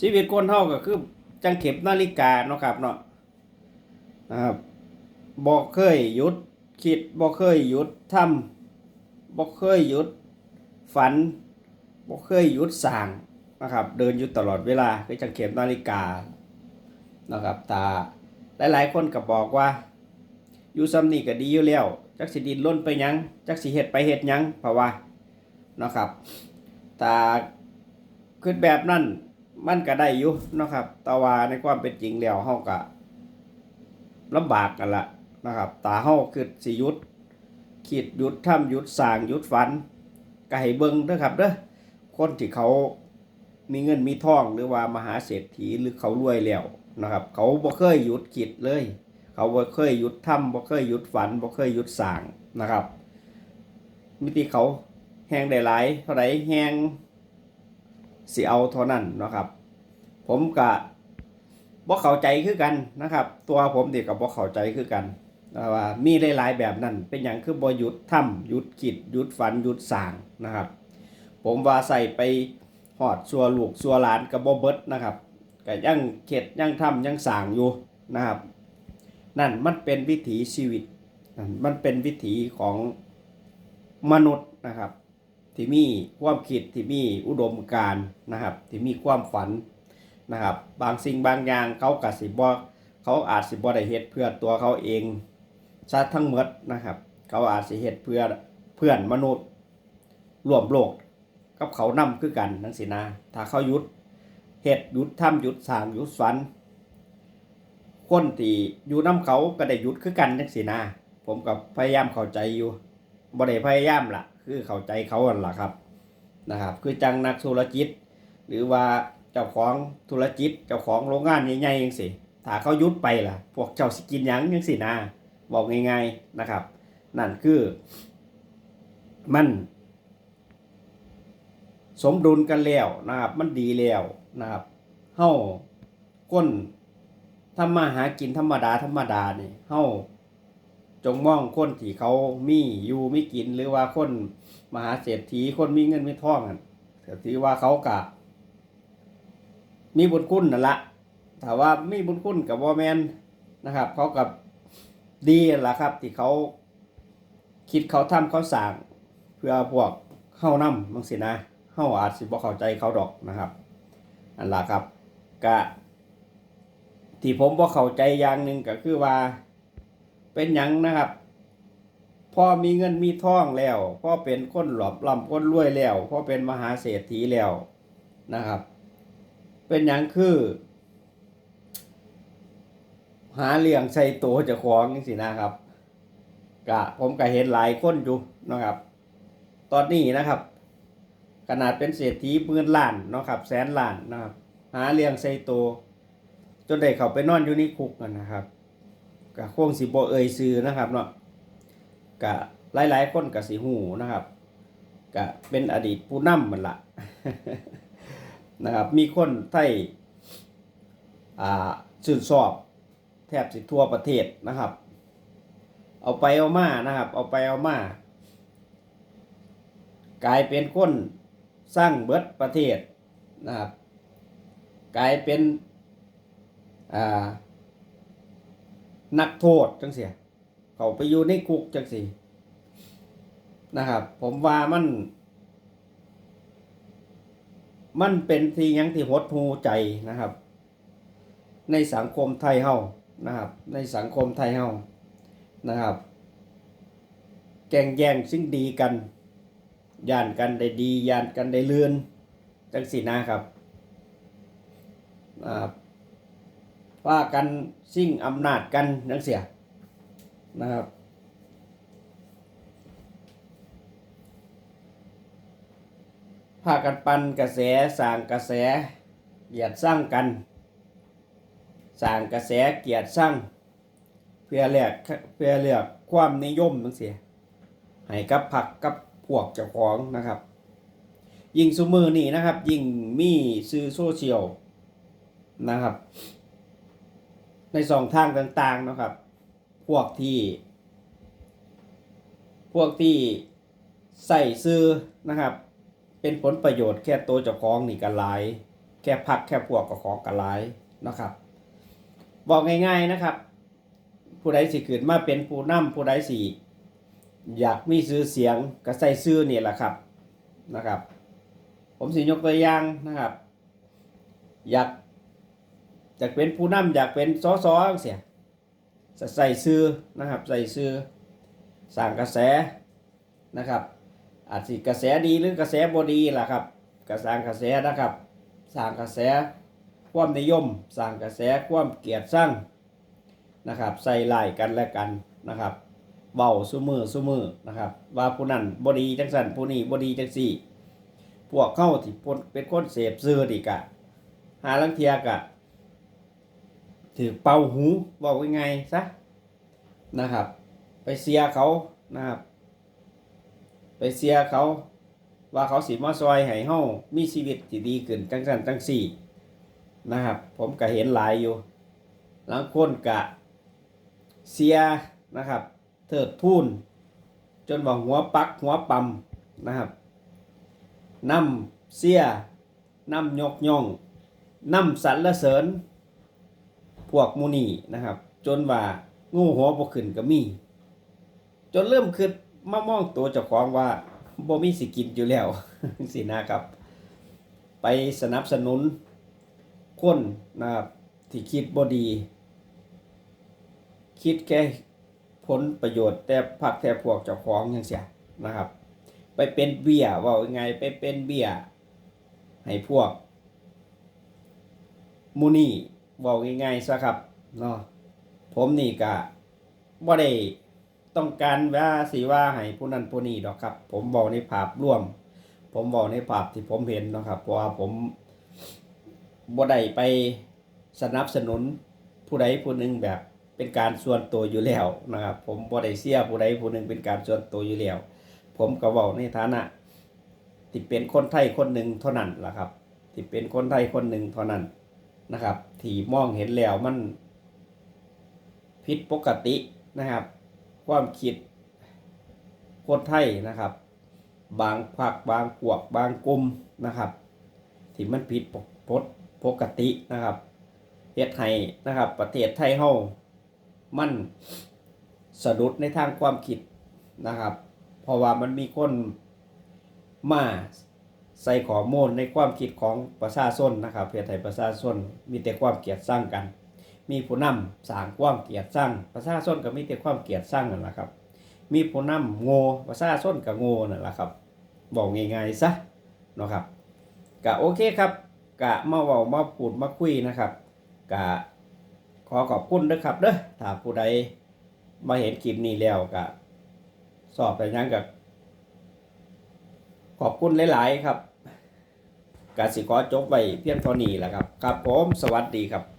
ชีวิตคนเฮาก็คือจังเข็มนาฬิกาเนาะครับเนาะนะครับบ่เคยหยุดคิดบ่เคยหยุดทำบ่เคยหยุดฝันบ่เคยหยุดสร้างนะครับ เดินอยู่ตลอดเวลาคือจังเข็มนาฬิกานะครับตาหลายๆ คนก็บอกว่า อยู่ซ้ำนี่ก็ดีอยู่แล้วจักสิดินล้นไปยังจักสิเฮ็ดไปเฮ็ดยังเพราะว่านะครับถ้าคิดแบบนั้น มันก็ได้อยู่นะครับ แต่ว่าในความเป็นจริงแล้วเฮาก็ลำบากกันละนะครับตาเฮาคือสิยุดคิดหยุดทำหยุดสร้างหยุดฝันก็ให้เบิ่งเด้อครับเด้อคนที่เขามีเงินมีทองหรือว่ามหาเศรษฐีหรือเขารวยแล้วนะครับ เขาบ่เคยหยุดคิดเลย เขาบ่เคยหยุดทำบ่เคยหยุดฝันบ่เคยหยุดสร้างนะครับ มิติเขาแหงได้หลายเท่าไรแหงสิเอาเท่านั้นนะครับ ผมก็บ่เข้าใจคือกันนะครับ ตัวผมเด็กกับบ่เข้าใจคือกันว่ามีหลายๆแบบนั้นเป็นอย่างคือบ่หยุดทำหยุดคิดหยุดฝันหยุดสร้างนะครับ ผมว่าใส่ไปหอดสัวลูกสัวหลานกับบ่เบิดนะครับก็ยังเข็ดยังทำยังสร้างอยู่นะครับ นั่นมันเป็นวิถีชีวิตมันเป็นวิถีของมนุษย์นะครับ ที่มีความคิดที่มีอุดมการณ์นะครับ ที่มีความฝัน นะครับ บางสิ่งบางอย่างเขากัสิบ่เขาอาจสิบ่ได้เฮ็ดเพื่อตัวเขาเองซะทั้งหมดนะครับ เขาอาจสิเฮ็ดเพื่อเพื่อนมนุษย์รวมโลกกับเขานํคือกันทั้งสินะถ้าเขายุดเฮ็ดหยุดทำหยุดสร้างหยุดฝันคนที่อยู่น้ำเขาก็ได้หยุดคือกันจังสินะผมก็พยายามเข้าใจอยู่บ่ได้พยายามล่ะ คือเข้าใจเขาหั่นล่ะครับนะครับ คือจังนักธุรกิจ หรือว่า จ้าของธุรกิจเจ้าของโรงงานใหญ่ๆจังสิถ้าเขายุดไปล่ะ พวกเจ้าสิกินยังจังสินะบอกง่ายๆนะครับ นั่นคือมัน สมดุลกันแล้วนะครับ มันดีแล้วนะครับเฮาก้นทำมาหากินธรรมดาธรรมดานี่เฮาจงมองคนที่เขามีอยู่ไมีกินหรือว่าคนมหาเศรษฐีคนมีเงินมีทองนั่นก็ถือว่าเขากะ มีบุญคุณนั่นละถ้าว่ามีบุญคุณกับว่าแมนนะครับ เขากับดีนั่นละครับ ที่เขาคิดเขาทำเขาสั่งเพื่อพวกเข้านำบางสินะเข้าอาจสิบ่เข้าใจเขาดอกนะครับอันละครับกะที่ผมบ่เข้าใจอย่างหนึ่งก็คือว่า เป็นหยังนะครับพ่อมีเงินมีทองแล้วพ่อเป็นคนหลอบลำคนรวยแล้วพ่อเป็นมหาเศรษฐีแล้วนะครับ เป็นหยังคือ หาเลี้ยงใส่โตวจะของนี่สินะครับกะผมก็เห็นหลายคนอยู่นะครับ ตอนนี้นะครับ ขนาดเป็นเศรษฐีหมื่นล้านนะครับ แสนล้านนะครับ หาเลี้ยงใส่โตวจนได้เขาไปนอนอยู่ในคุกกันนะครับกะโค้งสิบ่เอ่ยซื้อนะครับเนาะกะหลายๆคนกะสิหูนะครับกะเป็นอดีตผู้นำมันละ นะครับ มีคนไทยอ่าชื่นชอบแทบสิทั่วประเทศนะครับ เอาไปเอามานะครับ เอาไปเอามากลายเป็นคนสร้างเบิดประเทศนะครับกลายเป็นอ่านักโทษจังเสียเขาไปอยู่ในคุกจังสีนะครับ ผมว่ามัน มันเป็นทีหยังที่หดหูใจนะครับ ในสังคมไทยเฮานะครับ ในสังคมไทยเฮานะครับ แก่งแย่งซึ่งดีกันย่านกันได้ดีย่านกันได้เลื่อนจังสีนะครับอ่าว่ากันซิ่งอำนาจกันนังเสียนะครับากันปันกระแสสร้างกระแสเกียรติสร้างกันสร้างกระแสเกียรติสร้างเพื่อเรียกเพื่อเรียกความนิยมนังเสียให้กับผักกับพวกเจ้าของนะครับ ยิ่งซุมือนี่นะครับ ยิ่งมีซื้อโซเชียลนะครับ ในสองทางต่างๆนะครับ พวกที่ พวกที่ใส่ซื้อนะครับ เป็นผลประโยชน์แค่ตัวเจ้าของนี่กันหลาย แค่พักแค่พวกก็ของกระหลายนะครับ บอกง่ายๆนะครับ ผู้ใดสิขึ้นมาเป็นผู้นำผู้ใดสิอยากมีชื่อเสียงก็ใส่ชื่อนี่แหละครับนะครับ ผมสิยกตัวอย่างนะครับ อยากอยากเป็นผู้นำอยากเป็นสสเสียใส่ชื่อนะครับ ใส่ชื่อสร้างกระแสนะครับ อาจสิกระแสดีหรือกระแสบดีล่ะครับกระสางกระแสนะครับสร้างกระแสความนิยมสร้างกระแสความเกลียดชังนะครับ ใส่ไล่กันและกันนะครับเบาซุมือซุมือนะครับ ว่าผู้นั้นบดีจังสันผู้นี้บดีจังสี่พวกเข้าที่พนเป็นคนเสพซื้อดีกะ หาลังเทียกะถือเป่าหูบอกยังไงซะนะครับ ไปเสียเขานะครับ ไปเสียเขาว่าเขาสิมาซอยให้เฮามีชีวิตที่ดีขึ้นจังสันจังสี่นะครับ ผมก็เห็นหลายอยู่หลังคนกะเสียนะครับ เถิดทูน จนว่าหัวปักหัวปั๊มนะครับนำเสียนำยกย่องนำสรรเสริญ พวกมูนีนะครับ จนว่างูหัวบกขึ้นก็มี จนเริ่มคิด มามองตัวเจ้าของว่าบ่มีสิกินอยู่แล้วสินะครับ ไปสนับสนุนคนนะครับที่คิดบ่ดี คิดแค่ผลประโยชน์แต่พักแต่พวกเจ้าของยังเสียนะครับ ไปเป็นเบี้ยว่ายังไงไปเป็นเบี้ยให้พวกมูนี่บอกง่ายๆซะครับเนาะผมนี่ก็บ่ได้ ต้องการว่าสิว่าให้ผู้นั้นผู้นี้ดอกครับ ผมบอกในภาพร่วม ผมบอกในภาพที่ผมเห็นนะครับเพราะว่าผมบ่ได้ไปสนับสนุนผู้ใดผู้หนึ่งแบบเป็นการส่วนตัวอยู่แล้วนะครับ ผมบ่ได้เสียผู้ใดผู้หนึ่งเป็นการส่วนตัวอยู่แล้ว ผมก็บอกในฐานะที่เป็นคนไทยคนหนึ่งเท่านั้นล่ะครับที่เป็นคนไทยคนหนึ่งเท่านั้นนะครับ ที่มองเห็นแล้วมันผิดปกตินะครับ ความคิดคนไทยนะครับ บางภาคบางพวกบางกลุ่มนะครับที่มันผิดปกปกปกตินะครับเฮ็ดให้นะครับ ประเทศไทยเฮามันสะดุดในทางความคิดนะครับ เพราะว่ามันมีคนมาใส่ข้อมูลในความคิดของประชาชนนะครับเพื่อให้ประชาชนมีแต่ความเกลียดสร้างกัน มีผู้นำสร้างความเกลียดสร้างประชาชนก็มีแต่ความเกลียดสร้างนั่นแหละครับ มีผู้นำโง่ประชาชนก็โง่นั่นแหละครับบอกง่ายๆซะเนาะครับก็โอเคครับกะมาเว้ามาพูดมาคุยนะครับกะขอขอบคุณด้วยครับเด้อถ้าผู้ใดมาเห็นคลิปนี้แล้วก็สอบไปยังกับขอบคุณหลาย ๆ ครับกสิขอจบไว้เพียงเท่านี้แหละครับ ครับผม สวัสดีครับ